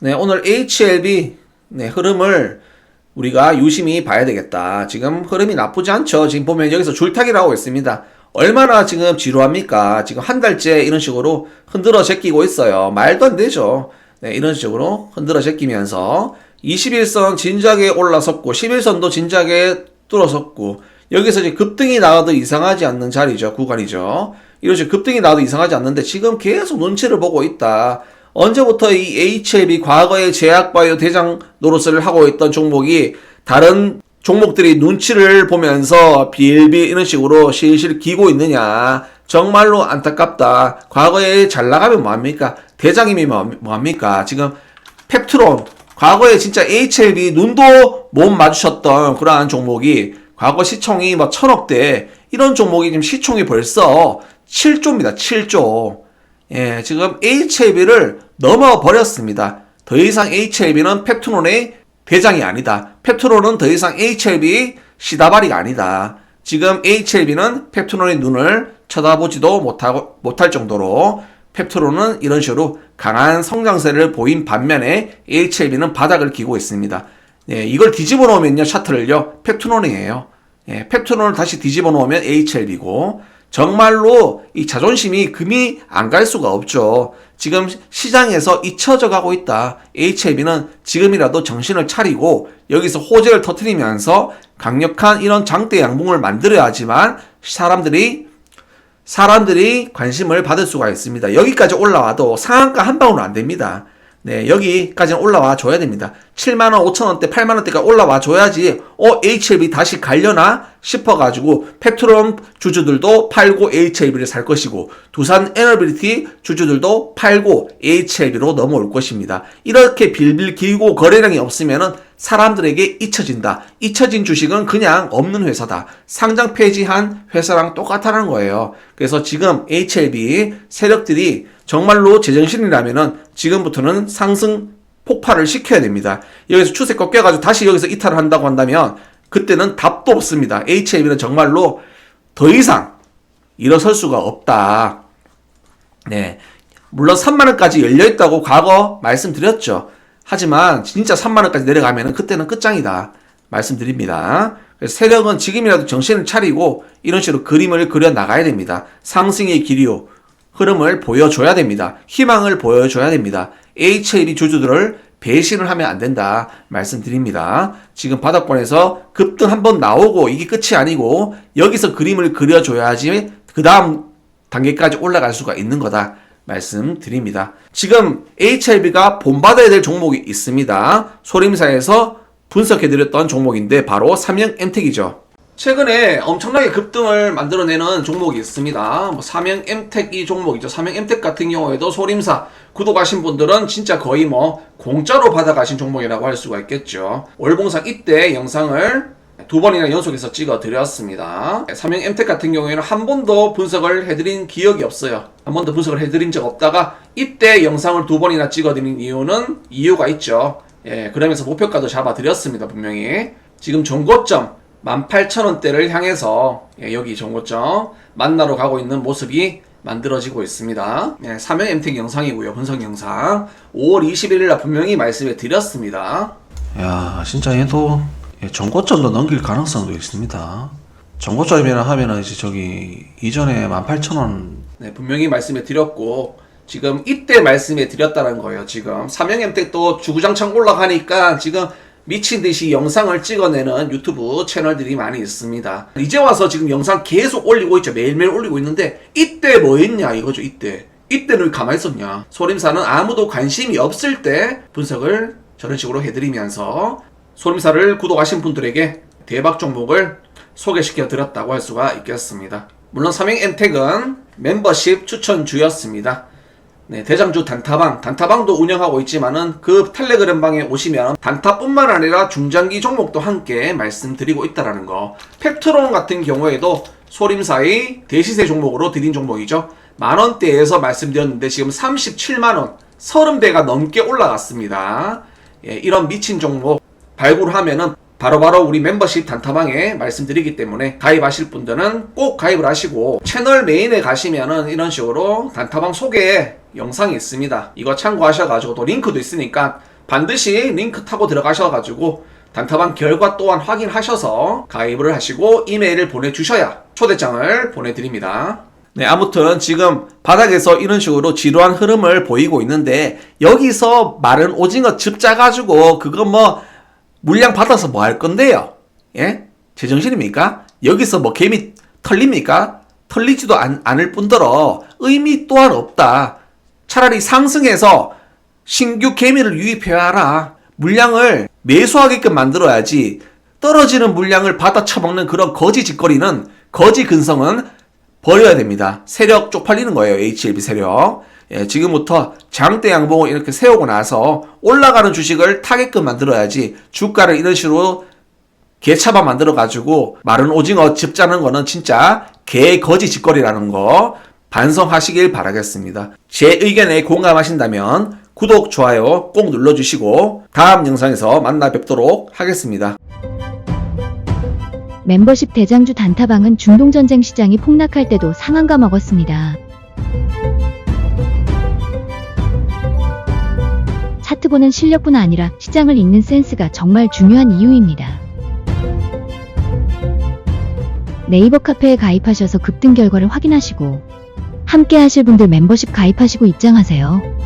네, 오늘 HLB 네, 흐름을 우리가 유심히 봐야 되겠다. 지금 흐름이 나쁘지 않죠. 지금 보면 여기서 줄타기라고 있습니다. 얼마나 지금 지루합니까? 지금 한 달째 이런 식으로 흔들어 제끼고 있어요. 말도 안 되죠. 네, 이런 식으로 흔들어 제끼면서 21선 진작에 올라섰고 11선도 진작에 뚫어섰고 여기서 이제 급등이 나와도 이상하지 않는 자리죠. 구간이죠. 이런 식으로 급등이 나와도 이상하지 않는데 지금 계속 눈치를 보고 있다. 언제부터 이 HLB 과거의 제약바이오 대장 노릇을 하고 있던 종목이 다른 종목들이 눈치를 보면서 빌빌 이런 식으로 실실 기고 있느냐. 정말로 안타깝다. 과거에 잘 나가면 뭐합니까? 대장임이 뭐- 뭐합니까? 지금 펩트론, 과거에 진짜 HLB 눈도 못 마주쳤던 그러한 종목이 과거 시총이 뭐 천억대 이런 종목이 지금 시총이 벌써 7조입니다. 7조. 예, 지금 HLB를 넘어버렸습니다. 더 이상 HLB는 펩트론의 대장이 아니다. 펩트론은 더 이상 HLB 시다바리가 아니다. 지금 HLB는 펩트론의 눈을 쳐다보지도 못하고, 못할 정도로 펩트론은 이런 식으로 강한 성장세를 보인 반면에 HLB는 바닥을 기고 있습니다. 예, 이걸 뒤집어 놓으면요, 차트를요, 펩트론이에요. 예, 펩트론을 다시 뒤집어 놓으면 HLB고, 정말로 이 자존심이 금이 안 갈 수가 없죠. 지금 시장에서 잊혀져 가고 있다. HLB는 지금이라도 정신을 차리고 여기서 호재를 터트리면서 강력한 이런 장대 양봉을 만들어야 하지만 사람들이 사람들이 관심을 받을 수가 있습니다. 여기까지 올라와도 상한가 한 방울은 안 됩니다. 네, 여기까지는 올라와 줘야 됩니다. 7만원, 5천원대, 8만원대가 올라와 줘야지, 어, HLB 다시 갈려나? 싶어가지고, 펩트론 주주들도 팔고 HLB를 살 것이고, 두산 에너빌리티 주주들도 팔고 HLB로 넘어올 것입니다. 이렇게 빌빌 기고 거래량이 없으면은 사람들에게 잊혀진다. 잊혀진 주식은 그냥 없는 회사다. 상장 폐지한 회사랑 똑같다는 거예요. 그래서 지금 HLB 세력들이 정말로 제정신이라면은 지금부터는 상승 폭발을 시켜야 됩니다. 여기서 추세 꺾여가지고 다시 여기서 이탈을 한다고 한다면 그때는 답도 없습니다. HLB는 정말로 더 이상 일어설 수가 없다. 네. 물론 3만원까지 열려있다고 과거 말씀드렸죠. 하지만 진짜 3만원까지 내려가면은 그때는 끝장이다. 말씀드립니다. 세력은 지금이라도 정신을 차리고 이런 식으로 그림을 그려 나가야 됩니다. 상승의 기류, 흐름을 보여줘야 됩니다. 희망을 보여줘야 됩니다. HLB 주주들을 배신을 하면 안 된다. 말씀드립니다. 지금 바닥권에서 급등 한번 나오고 이게 끝이 아니고 여기서 그림을 그려줘야지 그 다음 단계까지 올라갈 수가 있는 거다. 말씀드립니다. 지금 HLB가 본받아야 될 종목이 있습니다. 소림사에서 분석해드렸던 종목인데 바로 삼형 엠텍이죠. 최근에 엄청나게 급등을 만들어내는 종목이 있습니다. 뭐 삼형 엠텍 이 종목이죠. 삼형 엠텍 같은 경우에도 소림사 구독하신 분들은 진짜 거의 뭐 공짜로 받아가신 종목이라고 할 수가 있겠죠. 월봉상 이때 영상을 두 번이나 연속해서 찍어 드렸습니다. 삼형 엠텍 같은 경우에는 한 번도 분석을 해드린 기억이 없어요. 한 번도 분석을 해드린 적 없다가 이때 영상을 두 번이나 찍어 드린 이유는 이유가 있죠. 예, 그러면서 목표가도 잡아 드렸습니다. 분명히. 지금 정고점 18,000원대를 향해서 예, 여기 정고점 만나러 가고 있는 모습이 만들어지고 있습니다. 예, 삼형 엠텍 영상이고요. 분석 영상. 5월 21일 날 분명히 말씀해 드렸습니다. 야, 진짜 얘도 예, 정고점도 넘길 가능성도 있습니다. 정고점이라 하면은 이제 저기 이전에 18,000원 네, 분명히 말씀해 드렸고 지금 이때 말씀해 드렸다는 거예요. 지금 삼형 엠텍 또 주구장창 올라가니까 지금 미친 듯이 영상을 찍어내는 유튜브 채널들이 많이 있습니다. 이제 와서 지금 영상 계속 올리고 있죠. 매일매일 올리고 있는데 이때 뭐 했냐 이거죠. 이때 이때는 왜 가만히 있었냐. 소림사는 아무도 관심이 없을 때 분석을 저런 식으로 해드리면서 소림사를 구독하신 분들에게 대박 종목을 소개시켜 드렸다고 할 수가 있겠습니다. 물론 삼행 엔텍은 멤버십 추천주였습니다. 네, 대장주 단타방, 단타방도 운영하고 있지만은 그 텔레그램 방에 오시면 단타뿐만 아니라 중장기 종목도 함께 말씀드리고 있다라는 거. 펩트론 같은 경우에도 소림사의 대시세 종목으로 드린 종목이죠. 만 원대에서 말씀드렸는데 지금 37만 원, 30배가 넘게 올라갔습니다. 예, 이런 미친 종목 발굴하면은 바로 바로 우리 멤버십 단타방에 말씀드리기 때문에 가입하실 분들은 꼭 가입을 하시고 채널 메인에 가시면은 이런 식으로 단타방 소개 영상이 있습니다. 이거 참고하셔가지고 또 링크도 있으니까 반드시 링크 타고 들어가셔가지고 단타방 결과 또한 확인하셔서 가입을 하시고 이메일을 보내주셔야 초대장을 보내드립니다. 네, 아무튼 지금 바닥에서 이런 식으로 지루한 흐름을 보이고 있는데 여기서 마른 오징어 즙 짜가지고 그거 뭐 물량 받아서 뭐 할 건데요? 예? 제정신입니까? 여기서 뭐 개미 털립니까? 털리지도 않, 않을 뿐더러 의미 또한 없다. 차라리 상승해서 신규 개미를 유입해와라. 물량을 매수하게끔 만들어야지. 떨어지는 물량을 받아 처먹는 그런 거지 짓거리는 거지 근성은 버려야 됩니다. 세력 쪽팔리는 거예요. HLB 세력. 예, 지금부터 장대 양봉을 이렇게 세우고 나서 올라가는 주식을 타게끔 만들어야지 주가를 이런 식으로 개차반 만들어가지고 마른 오징어 즙 짜는 거는 진짜 개 거지 짓거리라는 거 반성하시길 바라겠습니다. 제 의견에 공감하신다면 구독, 좋아요 꼭 눌러주시고 다음 영상에서 만나 뵙도록 하겠습니다. 멤버십 대장주 단타방은 중동전쟁 시장이 폭락할 때도 상한가 먹었습니다. 차트 보는 실력뿐 아니라 시장을 읽는 센스가 정말 중요한 이유입니다. 네이버 카페에 가입하셔서 급등 결과를 확인하시고 함께 하실 분들 멤버십 가입하시고 입장하세요.